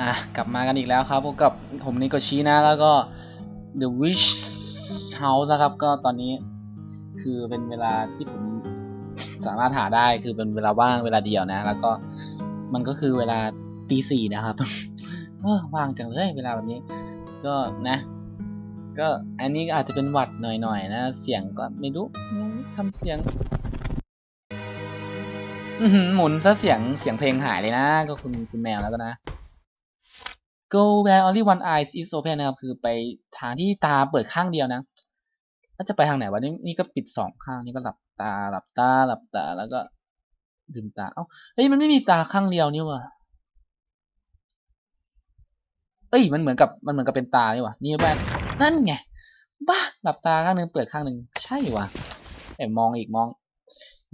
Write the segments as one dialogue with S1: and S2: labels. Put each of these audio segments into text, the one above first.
S1: อะกลับมากันอีกแล้วครับพบกับผมนิโกชินะแล้วก็ The Wish House นะครับ ก็ตอนนี้คือเป็นเวลาที่ผมสามารถหาได้คือเป็นเวลาว่างเวลาเดียวนะ แล้วก็มันก็คือเวลาตีสี่นะครับเออว่างจังเลยเวลาแบบนี้ ก็นะ ก็อันนี้ก็อาจจะเป็นหวัดหน่อยๆนะ เสียงก็ไม่รู้ทำเสียงหมุนซะเสียงเสียงเพลงหายเลยนะ ก็คุณคุณแมวแล้วก็นะ Go where only one eye is open นะครับ คือไปทางที่ตาเปิดข้างเดียวนะแล้วจะไปทางไหนวะนี่นี่ก็ปิดสองข้างนี่ก็หลับตาหลับตาหลับตาแล้วก็ลืมตา เอ้าเฮ้ยมันไม่มีตาข้างเดียวนี่วะเอ้ยมันเหมือนกับมันเหมือนกับเป็นตาเนี่วะนี่แว่นนั่นไงบ้าหลับตาข้างหนึ่งเปิดข้างหนึ่งใช่วะเอ้ยมองอีกมอง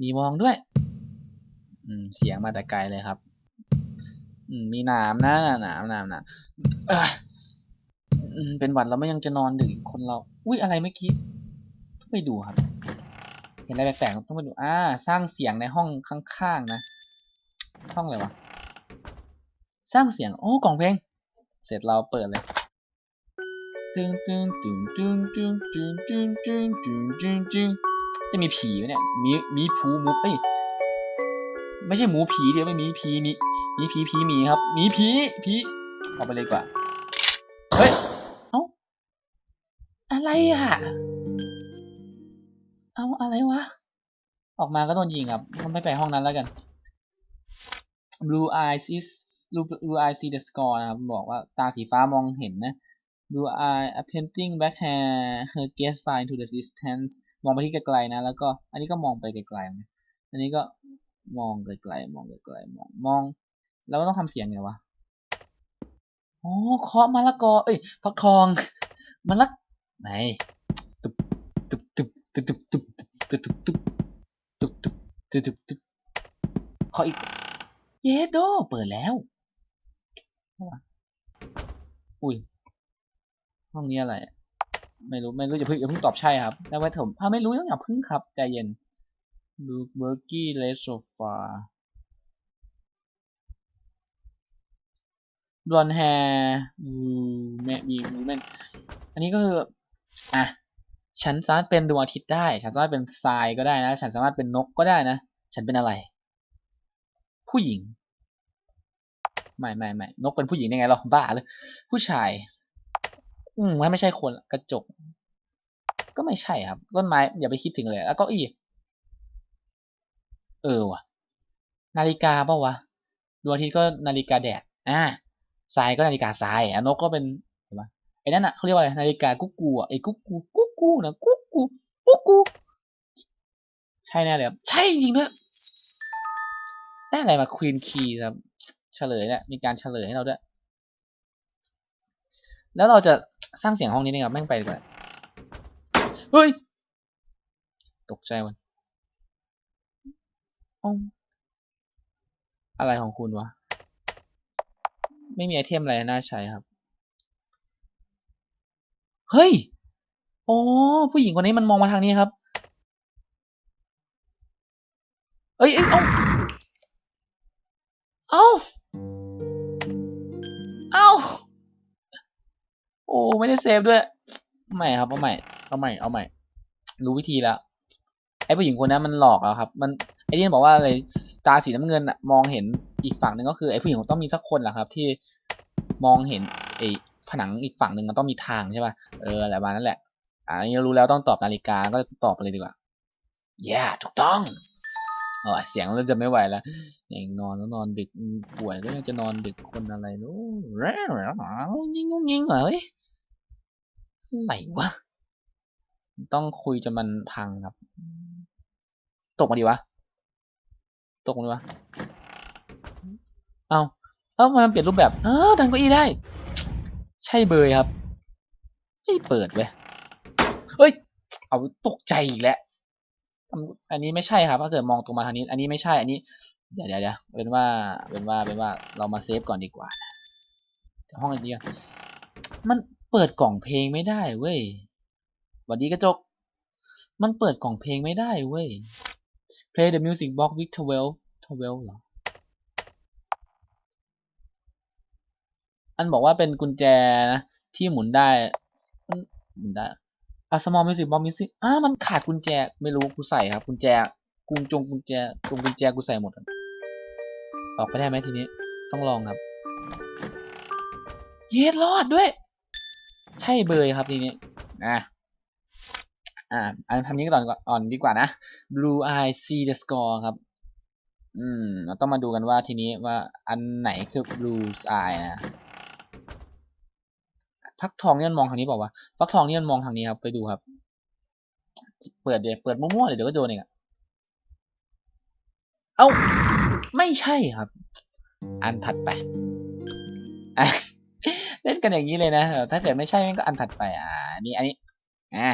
S1: มีมองด้วย อืมเสียงมาแต่ไกลเลยครับ มีหนามนะหนามหนามหนามเอ้ยอืมเป็นหวัดแล้วไม่ยังจะนอนดึกคนเรา อุ้ยอะไรเมื่อกี้ต้องไปดูครับ เห็นอะไรแปลกๆต้องไปดูอ่าสร้างเสียงในห้องข้างๆนะ ห้องอะไรวะ สร้างเสียง โอ้กล่องเพลง เสร็จเราเปิดเลยตึงตึงตึงตึงตึงตึงตึงตึงตึงตึงจะมีผีไหมเนี่ย มีมีผูหมูเอ้ย ไม่ใช่หมูผีเดียวไม่มีผีมีมีผีผีหมีครับ มีผีผีเอาไปเลยกว่า เฮ้ย เอ้า อะไรอะ เอาอะไรวะ ออกมาก็โดนยิงครับไม่ไปห้องนั้นแล้วกัน blue eyes is blue blue eyes see the score นะครับ บอกว่าตาสีฟ้ามองเห็นนะ blue eye a painting back hair her gaze fine to the distance มองไปที่ไกลๆนะ แล้วก็ อันนี้ก็มองไปไกลๆนะอันนี้ก็ มองไกลๆมองไกลๆมองมอง แล้วต้องทำเสียงไงวะอ๋อเคาะมะละกอ เอ้ยฟักทองมะละไหนตุบตุบตุบตุบตุบตุบตุบตุบตุบตุบตุบตุบตุบตุบเคาะอีกเยโดเปิดแล้วอุ้ยห้องนี้อะไร ไม่รู้ไม่รู้อย่าเพิ่งอย่าเพิ่งตอบใช่ครับแล้วไว้ผมถ้าไม่รู้ต้องอย่าเพิ่งครับใจเย็น ดูเบอร์กี้เลสโซฟาบลอนแฮร์ูแมมีวูแมนอันนี้ก็คือ อะ ฉันสามารถเป็นดวงอาทิตย์ได้ ฉันสามารถเป็นทรายก็ได้นะ ฉันสามารถเป็นนกก็ได้นะ ฉันเป็นอะไร ผู้หญิง ไม่ไม่ไม่นกเป็นผู้หญิงได้ไงเราบ้าเลย ผู้ชาย อืมไม่ใช่คน กระจก ก็ไม่ใช่ครับ ต้นไม้อย่าไปคิดถึงเลย แล้วก็อี เออว่ะ นาฬิกาเปล่าวะดวงอาทิตย์ก็นาฬิกาแดด อ่าทรายก็นาฬิกาทรายอะนกก็เป็นเห็นปะไอ้นั่นอะเขาเรียกว่าอะไร นาฬิกากุ๊กกูอะไอ้กุ๊กกูกุ๊กกูนะกุ๊กกูกุ๊กกูใช่แน่เลยครับใช่จริงด้วยได้อะไรมาควีนคีย์ครับเฉลยเนี่ยมีการเฉลยให้เราด้วย แล้วเราจะสร้างเสียงห้องนี้ได้ไงแม่งไปดีกว่าเฮ้ย ตกใจวัน อ้าวอะไรของคุณวะ ไม่มีไอเทมอะไรน่าใช้ครับ เฮ้ย โอ้ผู้หญิงคนนี้มันมองมาทางนี้ครับ เอ้ยเอ้ยเอ้าเอ้าเอ้าโอ้ไม่ได้เซฟด้วยไม่ครับเอาใหม่ เอาใหม่ เอาใหม่ รู้วิธีแล้ว ไอ้ผู้หญิงคนนั้นมันหลอกอะครับ มัน ไอ้ที่บอกว่าอะไรตาสีน้ำเงินอะมองเห็นอีกฝั่งหนึ่งก็คือไอ้ผู้หญิงต้องมีสักคนแหละครับ ที่มองเห็นไอ้ผนังอีกฝั่งหนึ่งมันต้องมีทางใช่ป่ะเอออะไรประมาณนั้นแหละอ่านี้รู้แล้วต้องตอบนาฬิกาก็ตอบไปเลยดีกว่า yeah ถูกต้องโอ้เสียงเราจะไม่ไหวแล้วยังนอนแล้วนอนดึกป่วยก็ยังจะนอนดึกคนอะไรรู้แร่ยิงงยิงเหรอเฮ้ยไหนวะต้องคุยจนมันพังครับ ตกมาดีวะ ตกมาดีวะเอาเอ้ามันเปลี่ยนรูปแบบเออดันเก้าอี้ได้ ใช่เบยครับ ไม่เปิดเว้ยเฮ้ย เอาตกใจอีกแล้วอันนี้ไม่ใช่ครับ ถ้าเกิดมองตรงมาทางนี้ อันนี้ไม่ใช่ อันนี้ เดี๋ยวเดี๋ยวเดี๋ยวเป็นว่า เป็นว่า เป็นว่า เรามาเซฟก่อนดีกว่า ห้องอันนี้มันเปิดกล่องเพลงไม่ได้เว้ยวัสดีกระจก มันเปิดกล่องเพลงไม่ได้เว้ย play the music box with 12 12เหรอ อันบอกว่าเป็นกุญแจนะ ที่หมุนได้ หมุนได้อะสมอลมิสิกบอมมิสิกอ่ามันขาดกุญแจ ไม่รู้กูใส่ครับ กุญแจกุญจงกุญแจจงกุญแจกูใส่หมดอออกไปได้ไหมทีนี้ ต้องลองครับ เย็ดรอดด้วย ใช่เบยครับทีนี้อะ อ่าอันทำนี้ก่อนก่อนดีกว่านะ blue eye see the score ครับ อืม เราต้องมาดูกันว่าทีนี้ว่าอันไหนคือ blue eye นะฟักทองนี่มันมองทางนี้เปล่าวะฟักทองนี่มันมองทางนี้ครับ ไปดูครับ เปิดเดี๋ยวเปิดมั่วๆเลยเดี๋ยวก็โดนเองอะเอ้า ไม่ใช่ครับ อันถัดไปเล่นกันอย่างนี้เลยนะ ถ้าเกิดไม่ใช่ก็อันถัดไป อ่านนี้อันนี้อะ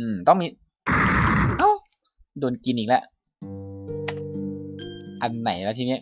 S1: อืม ต้องมี เอ้า โดนกินอีกแล้ว อันไหนแล้วทีนี้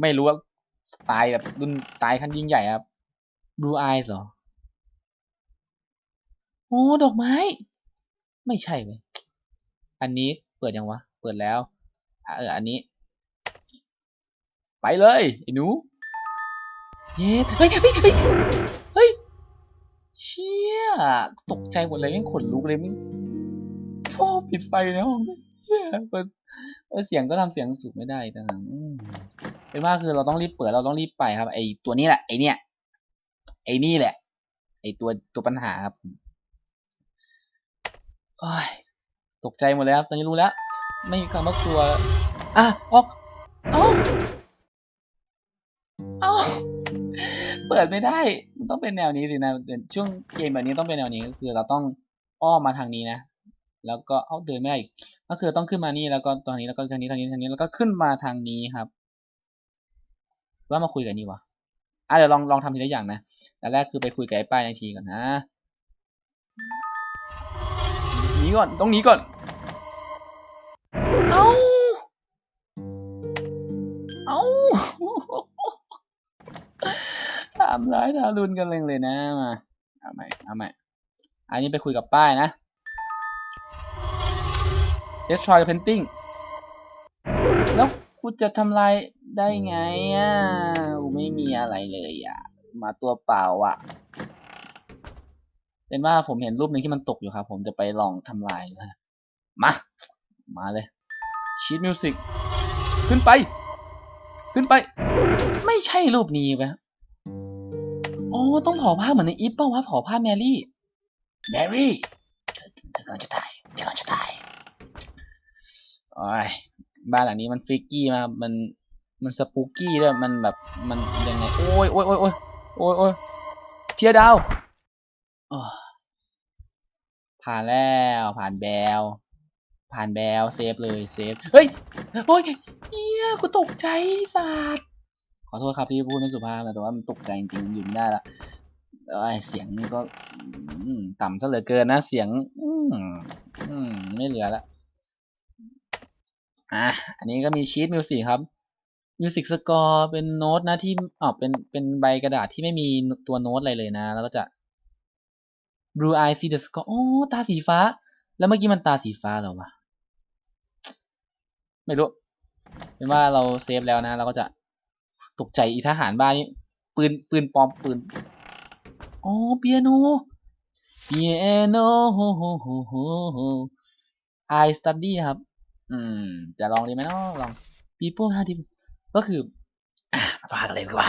S1: ไม่รู้ว่าตล์แบบรุ่นตล์ขั้นยิ่งใหญ่ครับ Blue Eyes เหรอ โอ้ ดอกไม้ ไม่ใช่เว้ยอันนี้เปิดยังวะ เปิดแล้ว เออ อันนี้ ไปเลยไอ้หนู เย้เฮ้ยเฮ้ยเฮ้ยเฮ้ยเชี่ย ตกใจหมดเลยแม่งขนลุกเลยแม่ง โอ้ปิดไฟในห้องเหี้ยเปิดเอเสียงก็ทำเสียงสูงไม่ได้ต่อืมเป็นว่าคือเราต้องรีบเปิดเราต้องรีบไปครับ ไอตัวนี้แหละไอเนี้ยไอนี่แหละ ไอตัวตัวปัญหาครับโอ้ยตกใจหมดเลยครับตอนนี้รู้แล้ว ไม่มีคำว่ากลัวอะออกเอ้าเอ้าเปิดไม่ได้มันต้องเป็นแนวนี้สินะช่วงเกมแบบนี้ต้องเป็นแนวนี้ก็คือ เราต้องอ้อมมาทางนี้นะ แล้วก็เอาเดินไม่ได้อีกก็คือต้องขึ้นมานี่แล้วก็ตรงนี้แล้วก็ทางนี้ทางนี้ทางนี้แล้วก็ขึ้นมาทางนี้ครับ ว่ามาคุยกันนี่วะอะเดี๋ยวลองลองทำทีละอย่างนะแต่แรกคือไปคุยกับไอ้ป้ายในทีก่อนนะหนีก่อนต้องหนีก่อน เอาเอาทำร้ายทารุณกันเลยเลยนะมาเอาใหม่เอาใหม่อันนี้ไปคุยกับป้ายนะ destroy the painting แล้วกูจะทำลายได้ไงอะกูไม่มีอะไรเลยอะ มาตัวเปล่าอะ เป็นว่าผมเห็นรูปหนึ่งที่มันตกอยู่ครับ ผมจะไปลองทำลายนะมา มาเลยชีตมิวสิกขึ้นไป ขึ้นไป ไม่ใช่รูปนี้ไปอ๋อ ต้องผาผ้าเหมือนในอีฟเป้าวะผาผ้าแมรี่ แมรี่เธอเธอกำลังจะตายเธอกำลังจะตาย โอ้ยบ้านหลังนี้มันฟริกกี้มากมันมันสปูกี้ด้วยมันแบบมันยังไงโอ้ยโอ้ยโอ้ยโอ้ยโอ้ยโอ้ยเทียดาวผ่านแล้วผ่านแบลผ่านแบลเซฟเลยเซฟเฮ้ยโอ้ยเฮียกูตกใจสัตว์ขอโทษครับที่พูดไม่สุภาพนะแต่ว่ามันตกใจจริงๆหยุดได้ละเอ้เสียงก็ต่ำซะเหลือเกินนะเสียง อืมอืมไม่เหลือละ อะอันนี้ก็มีชีตมิวสิกครับมิวสิกสกอร์เป็นโน้ตนะที่อ๋อเป็นเป็นใบกระดาษที่ไม่มีตัวโน้ตอะไรเลยนะ แล้วก็จะ blue eye see the score โอ้ตาสีฟ้า แล้วเมื่อกี้มันตาสีฟ้าหรอวะไม่รู้เป็นว่าเราเซฟแล้วนะเราก็จะตกใจอีทหารบ้านนี้ปืนปืนปลอมปืนอ๋อเปียโนเปียโนโฮโฮโฮโฮ I study ครับ อืม จะลองดีไหมเนาะลอง people how deep ก็คืออะมาพากันเลยดีกว่า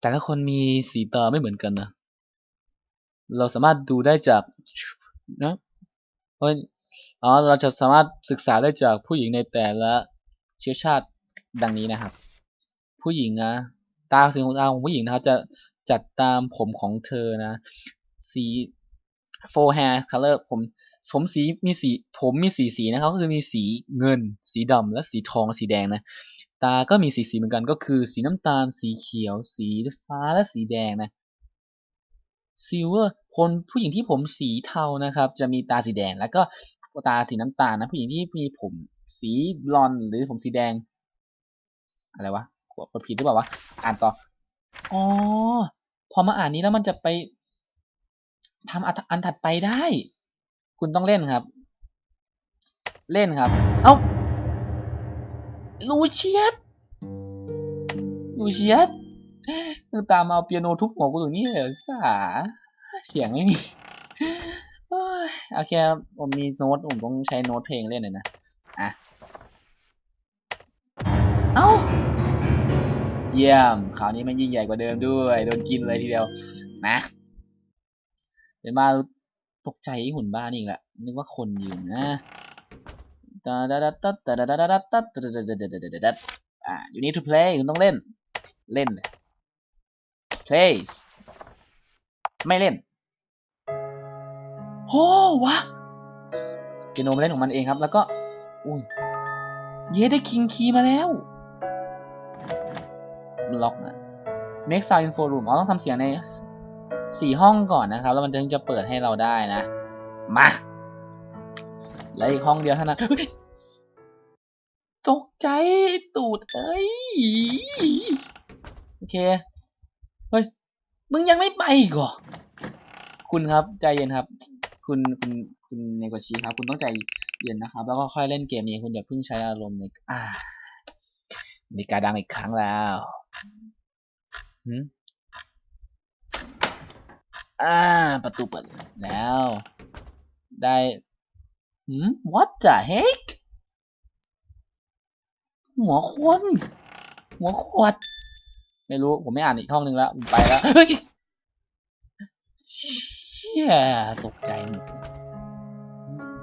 S1: แต่ละคนมีสีตาไม่เหมือนกันนะ เราสามารถดูได้จากนะเพราะอ๋อเราจะสามารถศึกษาได้จากผู้หญิงในแต่ละเชื้อชาติดังนี้นะครับ ผู้หญิงนะตาสีของตาของผู้หญิงนะครับจะจัดตามผมของเธอนะ สี four hair color ผม ผมสีมีสีผมมีสีสีนะครับก็คือมีสีเงิน สีดำและสีทองสีแดงนะ ตาก็มีสีสีเหมือนกันก็คือ สีน้ำตาล สีเขียว สีฟ้าและสีแดงนะซิลเวอร์คนผู้หญิงที่ผมสีเทานะครับ จะมีตาสีแดง แล้วก็ตาสีน้ำตาลนะผู้หญิงที่มีผมสีบลอนหรือผมสีแดง อะไรวะกดผิดหรือเปล่าวะอ่านต่ออ๋อพอมาอ่านนี้แล้วมันจะไปทำอันถัดไปได้ คุณต้องเล่นครับ เล่นครับ เอ้าลูเชียสดูเชียดมึงตามมาเอาเปียโนทุบหัวกูอยู่นี่เลยเหรอสาเสียงไม่มีอ้ยโอเคครับผมมีโน้ตผมต้องใช้โน้ตเพลงเล่นหน่อยนะอะเอ้าเยี่ยมคราวนี้มันยิ่งใหญ่กว่าเดิมด้วย โดนกินเลยทีเดียวนะเดี๋ยวมา ตกใจหุ่นบ้านอีกละนึกว่าคนยืนนะตาดาดาตัดตาดาดาดาตัดตาดาดาดาดาดาดาอ่า you need to play คุณต้องเล่น เล่น plays ไม่เล่นดหวะเปียโนมาเล่ดของมันเองดรับ แล้วก็อุ้ยเย้ได้คิงคีดาแล้วล็อกนะ make sound in four room เราต้อดทำเสีดงใน สี่ห้องก่อนนะครับ แล้วมันถึงจะเปิดให้เราได้นะ มา แล้วอีกห้องเดียวเท่านั้นตกใจตูดเอ้ย โอเค เฮ้ย มึงยังไม่ไปอีกเหรอ คุณครับใจเย็นครับ คุณคุณคุณเนโกชิครับ คุณต้องใจเย็นนะครับ แล้วก็ค่อยเล่นเกมนี้คุณอย่าเพิ่งใช้อารมณ์ในอ่าในการดังอีกครั้งแล้วหืม อ่า ประตูเปิดแล้ว ได้หืม what the heck หัวคนหัวขวด ไม่รู้ ผมไม่อ่านอีกห้องหนึ่งแล้ว ผมไปแล้ว เฮ้ยเชี่ยตกใจหมด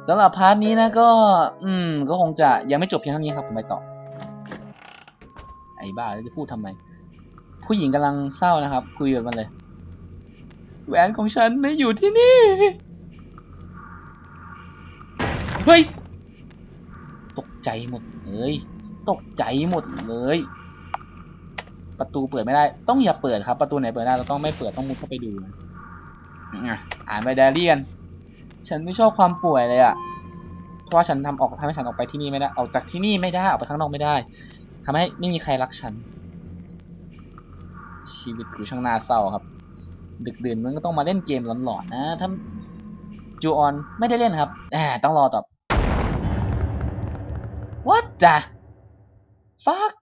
S1: สำหรับพาร์ทนี้นะก็ อืม ก็คงจะยังไม่จบเพียงเท่านี้ครับ ผมไปต่อ ไอ้บ้าจะพูดทำไม ผู้หญิงกำลังเศร้านะครับ คุยกับมันเลย แหวนของฉันไม่อยู่ที่นี่ เฮ้ย ตกใจหมดเลย ตกใจหมดเลย ประตูเปิดไม่ได้ ต้องอย่าเปิดครับ ประตูไหนเปิดได้เราต้องไม่เปิดต้องมุดเข้าไปดูอ่านไบไดเรียน ฉันไม่ชอบความป่วยเลยอะเพราะว่าฉันทำออกทำให้ฉันออกไปที่นี่ไม่ได้ ออกจากที่นี่ไม่ได้ ออกไปข้างนอกไม่ได้ทำให้ไม่มีใครรักฉัน ชีวิตกูช่างน่าเศร้าครับ ดึกดื่นมันก็ต้องมาเล่นเกมหลอนๆนะถ้าจูออนไม่ได้เล่นครับแหมต้องรอตอบ What the fuck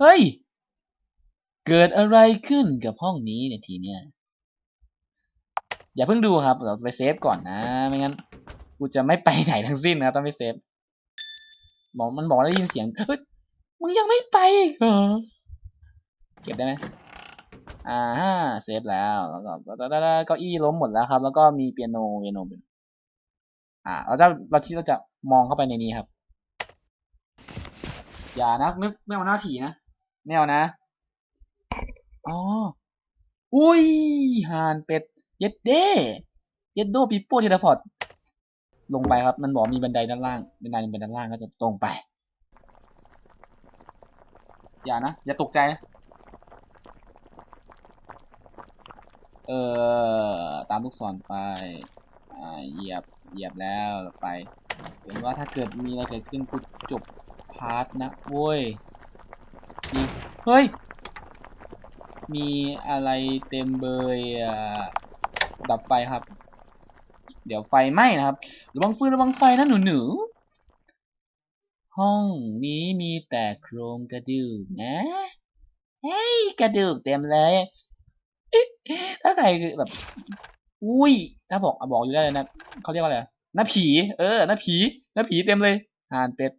S1: เฮ้ย เกิดอะไรขึ้นกับห้องนี้เนี่ยทีเนี้ยอย่าเพิ่งดูครับ เราไปเซฟก่อนนะ ไม่งั้น กูจะไม่ไปไหนทั้งสิ้นนะต้องไปเซฟบอกมันบอกว่าได้ยินเสียงเฮ้ย มึงยังไม่ไปอีกเหรอเก็บได้ไหมอ่าฮะเซฟแล้ว แล้วก็เก้าอี้ล้มหมดแล้วครับ แล้วก็มีเปียโนเปียโนเป็นอ่าเราจะเราที่เราจะมองเข้าไปในนี้ครับ อย่านะไม่ไม่เอาหน้าผีนะไม่เอานะอ๋ออุ้ยห่านเป็ด เย็ดเด้เย็ดโดปิโป้เทเลพอร์ตลงไปครับ มันบอกมีบันไดด้านล่างบันไดเป็นด้านล่างก็จะตรงไป อย่านะ อย่าตกใจนะเออตามลูกศรไป อ่า เหยียบ เหยียบแล้วไปเห็นว่าถ้าเกิดมีอะไรเกิดขึ้นกูจบพาร์ทนะโว้ยนี่เฮ้ย มีอะไรเต็มเบยอะดับไฟครับ เดี๋ยวไฟไหม้นะครับ ระวังฟืนระวังไฟนะหนูหนู ห้องนี้มีแต่โครงกระดูกนะ เฮ้ย กระดูกเต็มเลย ถ้าใครคือแบบ อุ้ย ถ้าบอกอะบอกอยู่ได้เลยนะเขาเรียกว่าอะไรหน้าผี เออหน้าผีหน้าผีเต็มเลยห่านเป็ด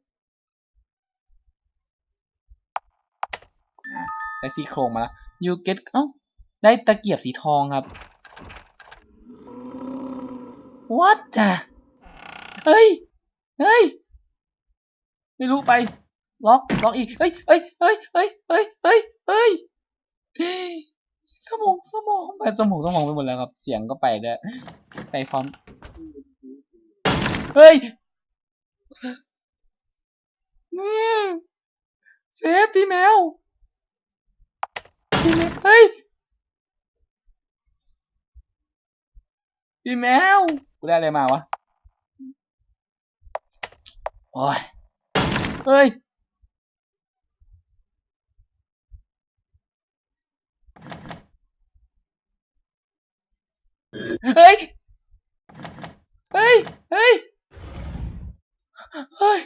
S1: ได้ซี่โครงมาแล้ว you get เอ้าได้ตะเกียบสีทองครับ what the เฮ้ย เฮ้ย ไม่รู้ไป ล็อกล็อกอีกเฮ้ยเฮ้ยเฮ้ยเฮ้ยเฮ้ยเฮ้ยเฮ้ยสมองสมองไปสมองสมองไปหมดแล้วครับ เสียงก็ไปด้วยไปพร้อมเฮ้ยเซฟพี่แมวพี่แมวเฮ้ยพี่แมวกูได้อะไรมาวะโอ้ย เฮ้ย เฮ้ย เฮ้ย เฮ้ย เฮ้ย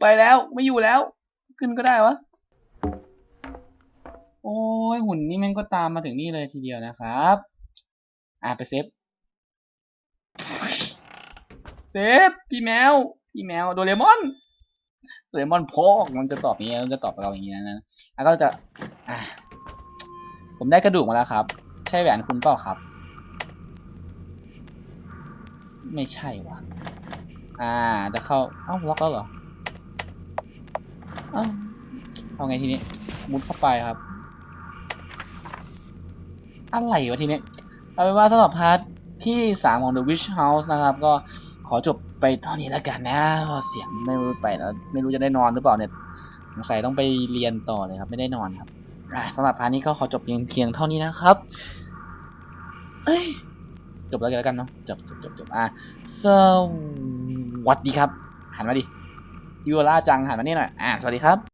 S1: ไปแล้วไม่อยู่แล้ว ขึ้นก็ได้วะ โอ้ยหุ่นนี่แม่งก็ตามมาถึงนี่เลยทีเดียวนะครับ อะไปเซฟ เซฟ พี่แมว พี่แมว โดเรมอน เรมอนพอกมันจะตอบอย่างเงี้ยมันจะตอบเราอย่างเงี้ยนะแล้วก็จะอะผมได้กระดูกมาแล้วครับ ใช่แหวนคุณเปล่าครับ ไม่ใช่ว่ะอ่า จะเข้าเอ้าล็อกแล้วเหรอเอ้าเอาไงทีนี้มุดเข้าไปครับ อะไรวะทีนี้ เอาเป็นว่าสำหรับพาร์ทที่สามของ The Witch House นะครับ ก็ขอจบ ไปเท่านี้แล้วกันนะเสียงไม่รู้ไปแล้วไม่รู้จะได้นอนหรือเปล่าเนี่ยสงสัยต้องไปเรียนต่อเลยครับ ไม่ได้นอนครับสำหรับพาร์ทนี้ก็ขอจบเพียงเพียงเท่านี้นะครับเอ้ยจบแล้วกันแล้วกันเนาะจบจบจบจบอะสวัสดีครับ หันมาดิยูรล่าจังหันมานี่หน่อยอะสวัสดีครับ